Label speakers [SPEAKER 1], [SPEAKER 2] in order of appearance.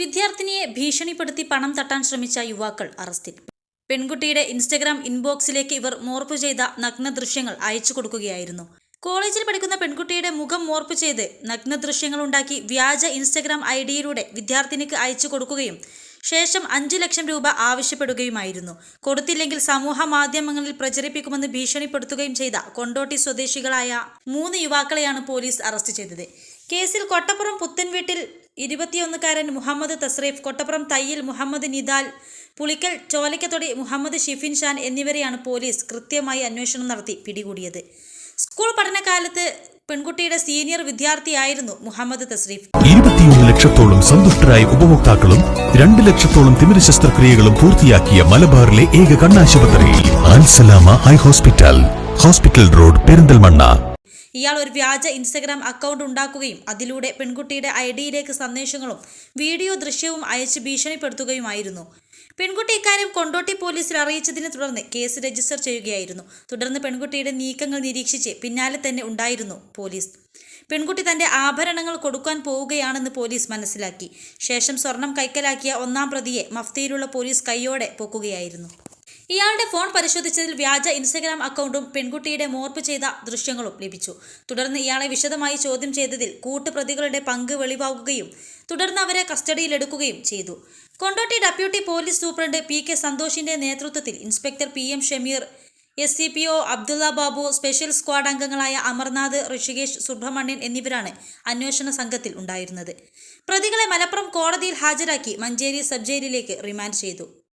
[SPEAKER 1] വിദ്യാർത്ഥിനിയെ ഭീഷണിപ്പെടുത്തി പണം തട്ടാൻ ശ്രമിച്ച യുവാക്കൾ അറസ്റ്റിൽ. പെൺകുട്ടിയുടെ ഇൻസ്റ്റഗ്രാം ഇൻബോക്സിലേക്ക് ഇവർ മോർപ്പ് ചെയ്ത നഗ്ന ദൃശ്യങ്ങൾ അയച്ചു കൊടുക്കുകയായിരുന്നു. കോളേജിൽ പഠിക്കുന്ന പെൺകുട്ടിയുടെ മുഖം മോർപ്പ് ചെയ്ത് നഗ്ന ദൃശ്യങ്ങൾ ഉണ്ടാക്കി വ്യാജ ഇൻസ്റ്റഗ്രാം ഐ ഡിയിലൂടെ വിദ്യാർത്ഥിനിക്ക് അയച്ചു കൊടുക്കുകയും ശേഷം അഞ്ചു ലക്ഷം രൂപ ആവശ്യപ്പെടുകയുമായിരുന്നു. കൊടുത്തില്ലെങ്കിൽ സമൂഹ മാധ്യമങ്ങളിൽ പ്രചരിപ്പിക്കുമെന്ന് ഭീഷണിപ്പെടുത്തുകയും ചെയ്ത കൊണ്ടോട്ടി സ്വദേശികളായ മൂന്ന് യുവാക്കളെയാണ് പോലീസ് അറസ്റ്റ് ചെയ്തത്. കേസിൽ കൊട്ടപ്പുറം പുത്തൻ പുത്തൻവീട്ടിൽ ഇരുപത്തിയൊന്നുകാരൻ മുഹമ്മദ് തസ്രീഫ് കൊട്ടപ്പുറം തയ്യിൽ മുഹമ്മദ് നിദാൽ പുളിക്കൽ ചോലയ്ക്കത്തൊടി മുഹമ്മദ് ഷിഫിൻ ഷാൻ എന്നിവരെയാണ് പോലീസ് കൃത്യമായി അന്വേഷണം നടത്തി പിടികൂടിയത്. സ്കൂൾ പഠനകാലത്ത് പെൺകുട്ടിയുടെ സീനിയർ വിദ്യാർത്ഥിയായിരുന്നു മുഹമ്മദ് തസ്രീഫ്.
[SPEAKER 2] ഇരുപത്തിയൊന്ന് ലക്ഷത്തോളം സന്തുഷ്ടരായ ഉപഭോക്താക്കളും രണ്ട് ലക്ഷത്തോളം തിമിര ശസ്ത്രക്രിയകളും പൂർത്തിയാക്കിയ മലബാറിലെ ഏക കണ്ണാശുപത്രി ഹോസ്പിറ്റൽ. Hospital road Perinthalmanna.
[SPEAKER 1] ഇയാൾ ഒരു വ്യാജ ഇൻസ്റ്റഗ്രാം അക്കൗണ്ട് ഉണ്ടാക്കുകയും അതിലൂടെ പെൺകുട്ടിയുടെ ഐ ഡിയിലേക്ക് സന്ദേശങ്ങളും വീഡിയോ ദൃശ്യവും അയച്ച് ഭീഷണിപ്പെടുത്തുകയുമായിരുന്നു. പെൺകുട്ടി ഇക്കാര്യം കൊണ്ടോട്ടി പോലീസിൽ അറിയിച്ചതിനെ തുടർന്ന് കേസ് രജിസ്റ്റർ ചെയ്യുകയായിരുന്നു. തുടർന്ന് പെൺകുട്ടിയുടെ നീക്കങ്ങൾ നിരീക്ഷിച്ച് പിന്നാലെ തന്നെ ഉണ്ടായിരുന്നു പോലീസ്. പെൺകുട്ടി തന്റെ ആഭരണങ്ങൾ കൊടുക്കാൻ പോവുകയാണെന്ന് പോലീസ് മനസ്സിലാക്കി. ശേഷം സ്വർണം കൈക്കലാക്കിയ ഒന്നാം പ്രതിയെ മഫ്തിയിലുള്ള പോലീസ് കൈയോടെ പൊക്കുകയായിരുന്നു. ഇയാളുടെ ഫോൺ പരിശോധിച്ചതിൽ വ്യാജ ഇൻസ്റ്റഗ്രാം അക്കൗണ്ടും പെൺകുട്ടിയുടെ മോർപ്പ് ചെയ്ത ദൃശ്യങ്ങളും ലഭിച്ചു. തുടർന്ന് ഇയാളെ വിശദമായി ചോദ്യം ചെയ്തതിൽ കൂട്ടുപ്രതികളുടെ പങ്ക് വെളിവാകുകയും തുടർന്ന് അവരെ കസ്റ്റഡിയിലെടുക്കുകയും ചെയ്തു. Kondotty deputy police superintendent P K സന്തോഷിന്റെ നേതൃത്വത്തിൽ inspector P M Shameer S C P O Abdulla Babu special squad അംഗങ്ങളായ അമർനാഥ് ഋഷികേഷ് സുബ്രഹ്മണ്യൻ എന്നിവരാണ് അന്വേഷണ സംഘത്തിൽ ഉണ്ടായിരുന്നത്. പ്രതികളെ മലപ്പുറം കോടതിയിൽ ഹാജരാക്കി മഞ്ചേരി സബ് ജയിലിലേക്ക് റിമാൻഡ് ചെയ്തു.